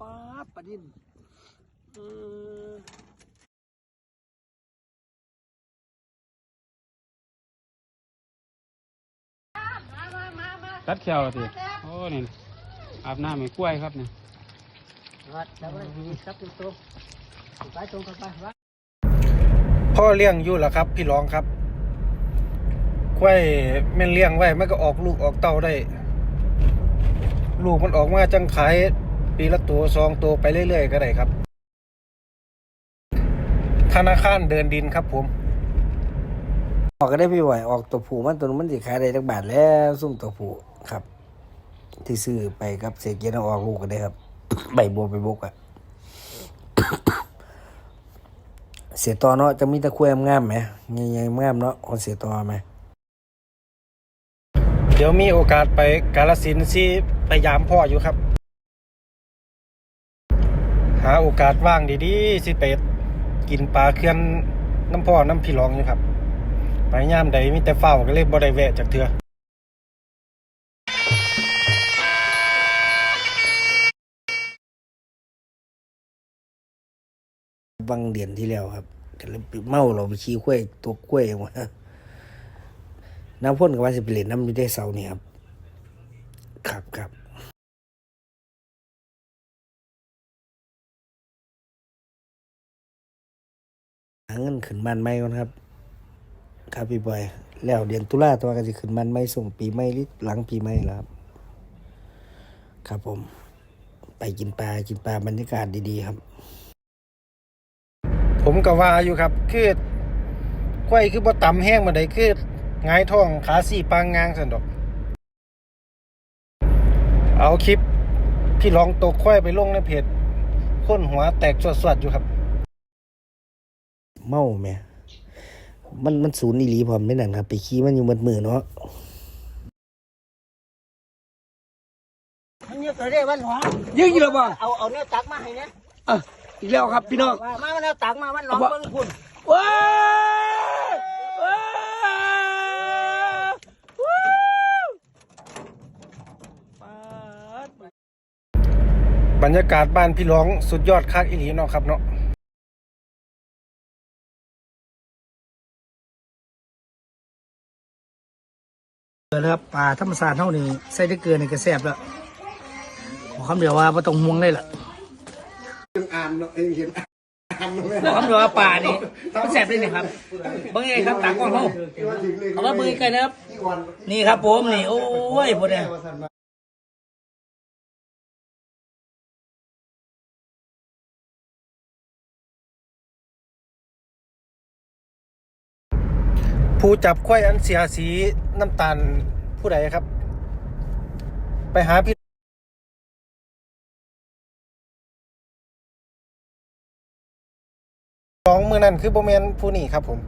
ป๊าบปะดินเออตัดแขวสิโอ้นี่อาบน้ำให้กล้วยครับเนี่ยรัดแล้วก็ครับตรงๆไปตรงกันไปวะพ่อเลี้ยงอยู่แล้วครับ พี่รองครับ กล้วยแม่นเลี้ยงไว้มันก็ออกลูกออกเต้าได้ ลูกมันออกมาจังขายปีละตัวสองตัวไปเรื่อยๆก็ได้ครับ ธนาคารเดินดินครับผมออกก็ได้พี่ไหวออกตัวผูมันตัวมันสิขายได้จักบาทแล้วซุ่มตัวผูครับ ที่ซื้อไปครับเศษเกียร์เอาออกลูกก็ได้ครับ ใบบัวใบบกอะเสียตอเนาะจะมีตะคุยงามไหมใหญ่ๆงามเนาะคนเสียตอไหม เดี๋ยวมีโอกาสไปกาลสินธุ์สิไปยามพ่ออยู่ครับ หาโอกาสว่างดีๆสิไปกินปลาเคื่อนน้ำพ่อน้ำพี่รองอยู่ครับไปยามใดมีแต่เฝ้าก็เลยบ่ได้แวะจากเถื่อบางเดือนที่แล้วครับเมาเราไปขี้ข้วยตัวกล้วยมา น้ำพ่นกับว่าสิไปเล่นน้ำไม่ได้เสาร์นี่ยครับ ครับครับหาเงินขึ้นบ้านใหม่ก่อนครับ ครับพี่บอย แล้วเดือนตุลาตัวก็จะขึ้นบ้านใหม่ส่งปีใหม่หรือหลังปีใหม่แล้วครับ ครับผม ไปกินปลากินปลาบรรยากาศดีๆครับ ผมก็ว่าอยู่ครับ คือก้อยคือบ่ต่ำแห้งมาได้คือ งายท้องขาสี่ปางงางสันดอก เอาคลิปพี่ลองตกควายไปลงในเพจค้นหัวแตกสวดๆอยู่ครับ เมาแหม่มันมันศูนย์อีหลีพร้อมไม่นั่นครับ ไปขี้มันอยู่บนมือเนาะมันเนี่ยเกิดได้วันหลวงยิงอยู่แล้วบ่เอาเอาเนื้อตักมาให้เนี่ยอะอีกแล้วครับพี่น้องมามาเนื้อตักมาวันหลวงเบิ่งพุ่นว้าวว้าว บรรยากาศบ้านพี่ร้องสุดยอดคักอีหลีเนาะครับเนาะเกิดครับป่าธรรมศาสตร์เท่านี้ใส่ได้เกินในกระแสบแล้วขอคำเดียวว่าไม่ต้องห่วงได้ละอ่านเนาะเองเห็นอ่านเนาะขอคำเดียวว่าป่านี่มันแสบได้เนี่ยครับเบิ่งไงครับตากล้องเขาเอามาเบิ่งไกลนะครับ นี่ครับผมนี่โอ้ยพวก ผู้จับควายอันเสียสีน้ำตาลผู้ใดครับ ไปหาพี่สองมือนั่นคือโบแมนผู้นี่ครับผม